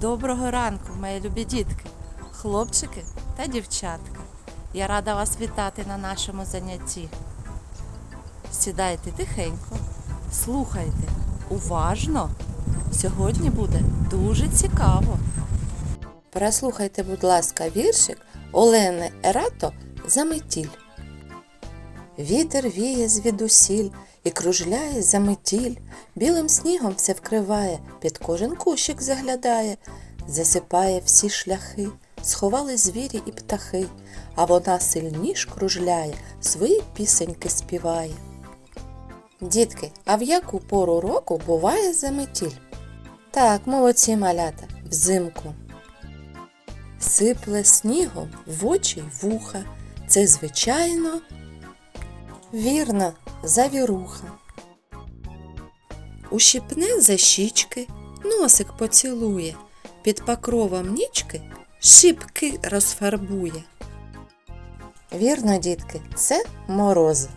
Доброго ранку, мої любі дітки, хлопчики та дівчатка. Я рада вас вітати на нашому занятті. Сідайте тихенько, слухайте уважно. Сьогодні буде дуже цікаво. Прослухайте, будь ласка, віршик Олени Ерато Заметіль. Вітер віє звідусіль і кружляє заметіль, білим снігом все вкриває, під кожен кущик заглядає, засипає всі шляхи, сховали звірі і птахи, а вона сильніш кружляє, свої пісеньки співає. Дітки, а в яку пору року буває заметіль? Так, молодці малята, взимку. Сипле снігом в очі й вуха. Це звичайно Вірно, завіруха. Ущипне за щічки, носик поцілує, під покровом нічки шибки розфарбує. Вірно, дітки, це мороз.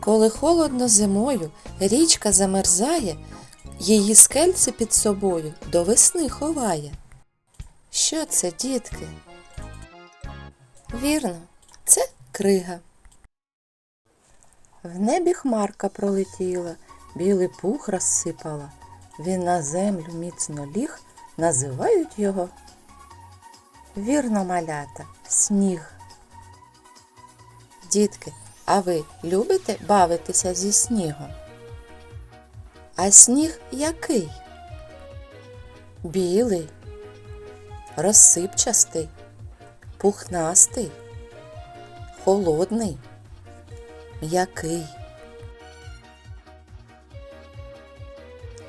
Коли холодно зимою, річка замерзає, її скельце під собою до весни ховає. Що це, дітки? Вірно, це крига. В небі хмарка пролетіла, білий пух розсипала. Він на землю міцно ліг, називають його. Вірно, малята, сніг. Дітки, а ви любите бавитися зі снігом? А сніг який? Білий, розсипчастий, пухнастий, холодний. М'який.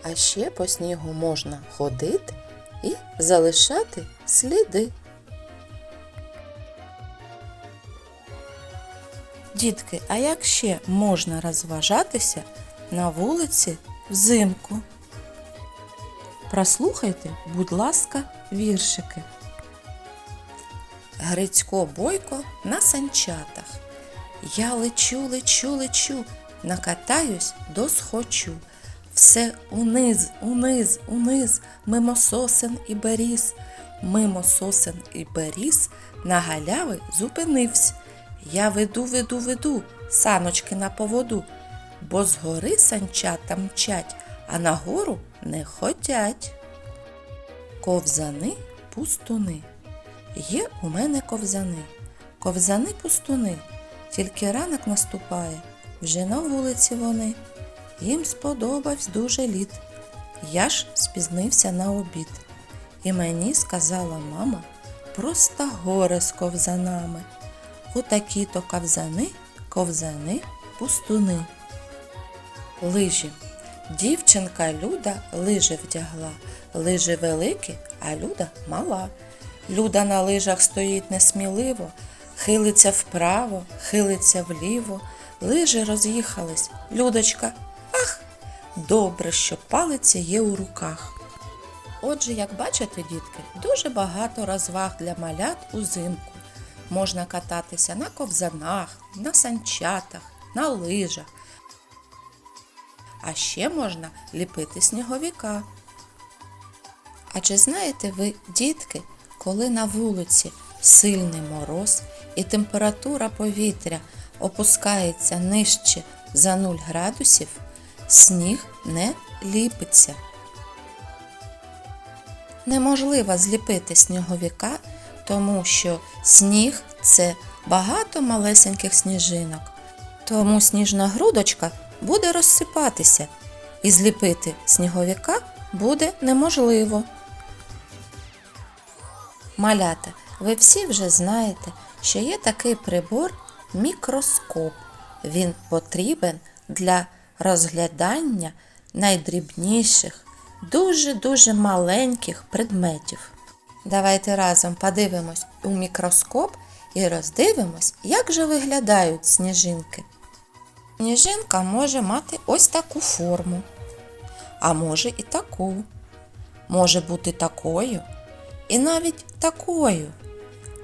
А ще по снігу можна ходити і залишати сліди. Дітки, а як ще можна розважатися на вулиці взимку? Прослухайте, будь ласка, віршики. Грицько Бойко на санчатах. Я лечу, лечу, лечу, накатаюсь досхочу. Все униз, униз, униз, мимо сосен і беріз. Мимо сосен і беріз на галяви зупинився. Я веду, веду, веду, саночки на поводу, бо згори санчата мчать, а нагору не хотять. Ковзани пустуни. Є у мене ковзани. Ковзани пустуни. Тільки ранок наступає, вже на вулиці вони. Їм сподобався дуже лід. Я ж спізнився на обід. І мені сказала мама, просто горе з ковзанами. Отакі то ковзани, ковзани, пустуни. Лижі. Дівчинка Люда лижи вдягла. Лижи великі, а Люда мала. Люда на лижах стоїть несміливо, хилиться вправо, хилиться вліво, лижі роз'їхались. Людочка, ах, добре, що палиця є у руках. Отже, як бачите, дітки, дуже багато розваг для малят узимку. Можна кататися на ковзанах, на санчатах, на лижах. А ще можна ліпити сніговіка. А чи знаєте ви, дітки, коли на вулиці сильний мороз і температура повітря опускається нижче за 0 градусів, сніг не ліпиться. Неможливо зліпити сніговіка, тому що сніг це багато малесеньких сніжинок. Тому сніжна грудочка буде розсипатися, і зліпити сніговіка буде неможливо. Малята, ви всі вже знаєте, що є такий прибор мікроскоп. Він потрібен для розглядання найдрібніших, дуже-дуже маленьких предметів. Давайте разом подивимось у мікроскоп і роздивимось, як же виглядають сніжинки. Сніжинка може мати ось таку форму, а може і таку. Може бути такою і навіть такою.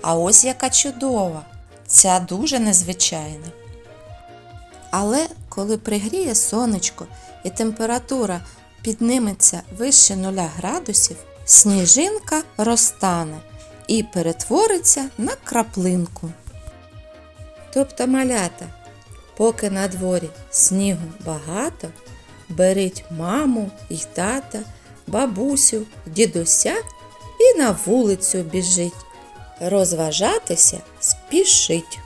А ось яка чудова, ця дуже незвичайна. Але коли пригріє сонечко і температура підніметься вище 0 градусів, сніжинка розтане і перетвориться на краплинку. Тобто малята, поки на дворі снігу багато, беріть маму й тата, бабусю, дідуся і на вулицю біжить. Розважатися спішить.